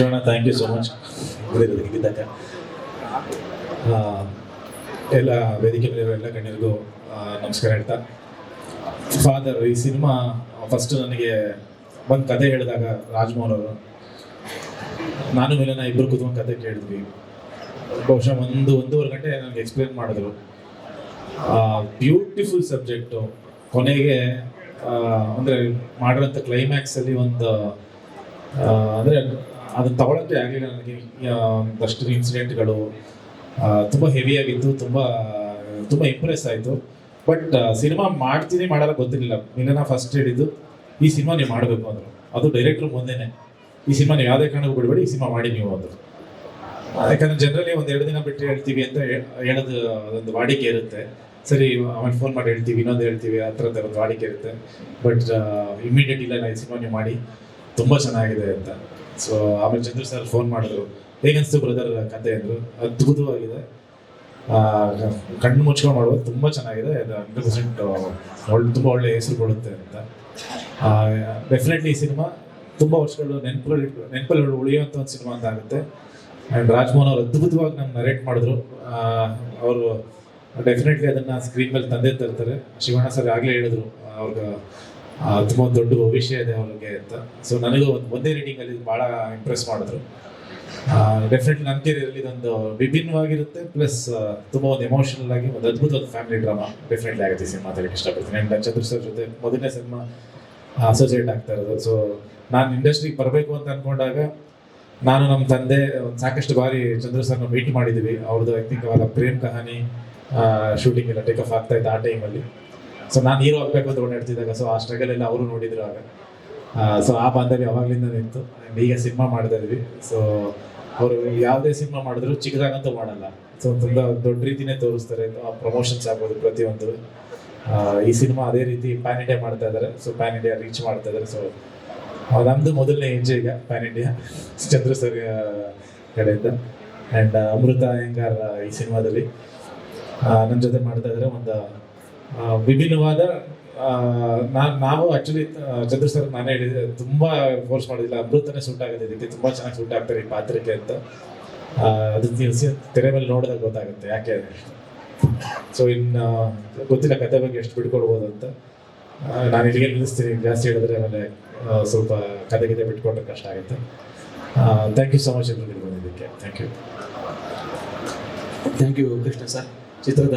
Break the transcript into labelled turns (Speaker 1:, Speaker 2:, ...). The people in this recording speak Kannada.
Speaker 1: Shivanna thank you so much ಇದ್ದಾಗ ಎಲ್ಲ ವೇದಿಕೆ ಮೇಲಿರೋ ಎಲ್ಲ ಗಣ್ಯರಿಗೂ ನಮಸ್ಕಾರ ಹೇಳ್ತಾ. ಫಾದರ್ ಈ ಸಿನಿಮಾ ಫಸ್ಟ್ ನನಗೆ ಒಂದು ಕತೆ ಹೇಳಿದಾಗ ರಾಜ್ಮೋಹನ್ ಅವರು, ನಾನು ಮೇಲನ ಇಬ್ಬರು ಕೂತ್ಕೊಂಡು ಕತೆ ಕೇಳಿದ್ವಿ. ಬಹುಶಃ ಒಂದು, ಒಂದೂವರೆ ಗಂಟೆ ನನಗೆ ಎಕ್ಸ್ಪ್ಲೇನ್ ಮಾಡಿದ್ರು. ಬ್ಯೂಟಿಫುಲ್ ಸಬ್ಜೆಕ್ಟು ಕೊನೆಗೆ ಅಂದರೆ ಮಾಡಿರೋಂಥ ಕ್ಲೈಮ್ಯಾಕ್ಸಲ್ಲಿ ಒಂದು ಅಂದ್ರೆ ಅದನ್ನ ತಗೊಳಕ್ಕೆ ಆಗಲಿಲ್ಲ ನನಗೆ. ಒಂದಷ್ಟು ಇನ್ಸಿಡೆಂಟ್ಗಳು ತುಂಬ ಹೆವಿಯಾಗಿತ್ತು ತುಂಬ ತುಂಬ ಇಂಪ್ರೆಸ್ ಆಯಿತು. ಬಟ್ ಸಿನಿಮಾ ಮಾಡ್ತೀನಿ ಮಾಡಲ್ಲ ಗೊತ್ತಿರಲಿಲ್ಲ. ಮಿಲನ ಫಸ್ಟ್ ಹೇಳಿದ್ದು, ಈ ಸಿನಿಮಾ ನೀವು ಮಾಡಬೇಕು ಅಂದರು. ಅದು ಡೈರೆಕ್ಟ್ರ್ ಮುಂದೆನೆ. ಈ ಸಿನಿಮಾ ನೀವು ಯಾವುದೇ ಕಾರಣಕ್ಕೂ ಬಿಡಬೇಡಿ, ಈ ಸಿನಿಮಾ ಮಾಡಿ ನೀವು ಅಂದರು. ಯಾಕಂದ್ರೆ ಜನರಲಿ ಒಂದು ಎರಡು ದಿನ ಬಿಟ್ಟು ಹೇಳ್ತೀವಿ ಅಂತ ಹೇಳೋದು ಅದೊಂದು ವಾಡಿಕೆ ಇರುತ್ತೆ. ಸರಿ ಆಮೇಲೆ ಫೋನ್ ಮಾಡಿ ಹೇಳ್ತೀವಿ, ಇನ್ನೊಂದು ಹೇಳ್ತೀವಿ, ಆ ಥರದ ಒಂದು ವಾಡಿಕೆ ಇರುತ್ತೆ. ಬಟ್ ಇಮಿಡಿಯೇಟ್ ಇಲ್ಲ, ನಾ ಸಿನಿಮಾ ನೀವು ಮಾಡಿ, ತುಂಬ ಚೆನ್ನಾಗಿದೆ ಅಂತ. ಸೊ ಆಮೇಲೆ ಚಂದ್ರ ಸರ್ ಫೋನ್ ಮಾಡಿದ್ರು. ಹೇಗನ್ಸ್ತು ಬ್ರದರ್ ಕತೆ ಅಂದರು. ಅದ್ಭುತವಾಗಿದೆ. ಕಣ್ಣು ಮುಚ್ಕೊಂಡು ಮಾಡುವುದು ತುಂಬ ಚೆನ್ನಾಗಿದೆ. ಹಂಡ್ರೆಡ್ ಪರ್ಸೆಂಟ್ ಒಳ್ಳೆ, ತುಂಬ ಒಳ್ಳೆ ಹೆಸರು ಕೊಡುತ್ತೆ ಅಂತ. ಡೆಫಿನೆಟ್ಲಿ ಈ ಸಿನಿಮಾ ತುಂಬ ವರ್ಷಗಳು ನೆನಪುಗಳು ನೆನಪಲ್ಲಿ ಉಳಿಯುವಂಥ ಒಂದು ಸಿನಿಮಾ ಅಂತ ಆಗುತ್ತೆ. ಆ್ಯಂಡ್ ರಾಜ್ಮೋಹನ್ ಅವರು ಅದ್ಭುತವಾಗಿ ನಮ್ಮ ನರೇಟ್ ಮಾಡಿದ್ರು. ಅವರು ಡೆಫಿನೆಟ್ಲಿ ಅದನ್ನು ಸ್ಕ್ರೀನ್ ಮೇಲೆ ತಂದೆ ತರ್ತಾರೆ. ಶಿವಣ್ಣ ಸರ್ ಆಗಲೇ ಹೇಳಿದ್ರು, ಅವ್ರಿಗೆ ತುಂಬ ದೊಡ್ಡ ಭವಿಷ್ಯ ಇದೆ ಅವ್ರಿಗೆ ಅಂತ. ಸೊ ನನಗೂ ಒಂದು ಒಂದೇ ರೀಡಿಂಗಲ್ಲಿ ಭಾಳ ಇಂಪ್ರೆಸ್ ಮಾಡಿದ್ರು. ಡೆಫಿನೆಟ್ಲಿ ನನ್ನ ಕೆರಿಯರಲ್ಲಿ ಇದೊಂದು ವಿಭಿನ್ನವಾಗಿರುತ್ತೆ ಪ್ಲಸ್ ತುಂಬ ಒಂದು ಎಮೋಷನಲ್ ಆಗಿ ಒಂದು ಅದ್ಭುತ ಒಂದು ಫ್ಯಾಮಿಲಿ ಡ್ರಾಮಾ ಡೆಫಿನೆಟ್ಲಿ ಆಗುತ್ತೆ ಸಿನಿಮಾ ಮಾತಾಡಕ್ಕೆ ಇಷ್ಟಪಡ್ತೀನಿ. ಅಂಡ್ ಚಂದ್ರ ಸರ್ ಜೊತೆ ಮೊದಲನೇ ಸಿನಿಮಾ ಅಸೋಸಿಯೇಟ್ ಆಗ್ತಾ ಇರೋದು. ಸೊ ನಾನು ಇಂಡಸ್ಟ್ರಿಗೆ ಬರಬೇಕು ಅಂತ ಅನ್ಕೊಂಡಾಗ ನಾನು ನಮ್ಮ ತಂದೆ ಒಂದು ಸಾಕಷ್ಟು ಬಾರಿ ಚಂದ್ರ ಸರ್ನ ಮೀಟ್ ಮಾಡಿದ್ವಿ. ಅವ್ರದ್ದು ಐ ಥಿಂಕ್ ಅವರ ಪ್ರೇಮ್ ಕಹಾನಿ ಶೂಟಿಂಗ್ ಎಲ್ಲ ಟೇಕ್ ಆಫ್ ಆಗ್ತಾ ಇತ್ತು ಆ ಟೈಮಲ್ಲಿ ಸೊ ನಾನು ಹೀರೋ ಆಗಬೇಕು ಅಂತ ಓಡಾಡ್ತಿದ್ದಾಗ ಸೊ ಆ ಸ್ಟ್ರಗಲ್ ಎಲ್ಲ ಅವರು ನೋಡಿದ್ರು ಆಗ. ಸೊ ಆ ಬಾಂಧವ್ಯ ಅವಾಗ್ಲಿಂದ ನಿಂತು ಈಗ ಸಿನಿಮಾ ಮಾಡ್ತಾ ಇದ್ವಿ. ಸೊ ಅವರು ಯಾವುದೇ ಸಿನಿಮಾ ಮಾಡಿದ್ರು ಚಿಕ್ಕದಾಗಂತೂ ಮಾಡಲ್ಲ. ಸೊ ತುಂಬ ದೊಡ್ಡ ರೀತಿನೇ ತೋರಿಸ್ತಾರೆ. ಪ್ರಮೋಷನ್ಸ್ ಆಗ್ಬೋದು ಪ್ರತಿಯೊಂದು. ಈ ಸಿನಿಮಾ ಅದೇ ರೀತಿ ಪ್ಯಾನ್ ಇಂಡಿಯಾ ಮಾಡ್ತಾ ಇದ್ದಾರೆ ಸೊ ಪ್ಯಾನ್ ಇಂಡಿಯಾ ರೀಚ್ ಮಾಡ್ತಾ ಇದ್ದಾರೆ ಸೊ ನಮ್ದು ಮೊದಲನೇ ಹೆಜ್ಜೆ ಈಗ ಪ್ಯಾನ್ ಇಂಡಿಯಾ ಚಂದ್ರ ಸರ್ ಕಡೆಯಿಂದ. ಆ್ಯಂಡ್ ಅಮೃತ ಅಯ್ಯಂಗಾರ್ ಈ ಸಿನಿಮಾದಲ್ಲಿ. ನನ್ನ ಜೊತೆ ಮಾಡ್ತಾ ಇದ್ದಾರೆ ಒಂದು ವಿಭಿನ್ನವಾದ ನಾನು ನಾವು ಆಕ್ಚುಲಿ ಚಂದ್ರ ಸರ್ ನಾನೇ ಹೇಳಿದ್ರೆ ತುಂಬಾ ಫೋರ್ಸ್ ಮಾಡೋದಿಲ್ಲ ಅಮೃತನೇ ಸೂಟ್ ಆಗಿದೆ ಇದಕ್ಕೆ. ತುಂಬಾ ಚೆನ್ನಾಗಿ ಸೂಟ್ ಆಗ್ತಾರೆ ಈ ಪಾತ್ರಕ್ಕೆ ಅಂತ. ಅದನ್ನ ನೀವು ತೆರೆ ಮೇಲೆ ನೋಡಿದಾಗ ಗೊತ್ತಾಗುತ್ತೆ ಯಾಕೆ ಸೊ ಇನ್ನು ಗೊತ್ತಿಲ್ಲ ಕತೆ ಬಗ್ಗೆ ಎಷ್ಟು ಬಿಟ್ಕೊಡ್ಬೋದು ಅಂತ. ನಾನು ಇಲ್ಲಿಗೆ ನಿಲ್ಲಿಸ್ತೀನಿ. ಜಾಸ್ತಿ ಹೇಳಿದ್ರೆ ಆಮೇಲೆ ಸ್ವಲ್ಪ ಕತೆ ಗೀತೆ ಬಿಟ್ಕೊಂಡ್ರೆ ಕಷ್ಟ ಆಗುತ್ತೆ. ಥ್ಯಾಂಕ್ ಯು ಸೊ ಮಚ್ ಎಲ್ಲರಿಗೂ ಬಂದಿದ್ದಕ್ಕೆ. Thank you
Speaker 2: thank you Krishna sir
Speaker 1: ಚಿತ್ರದ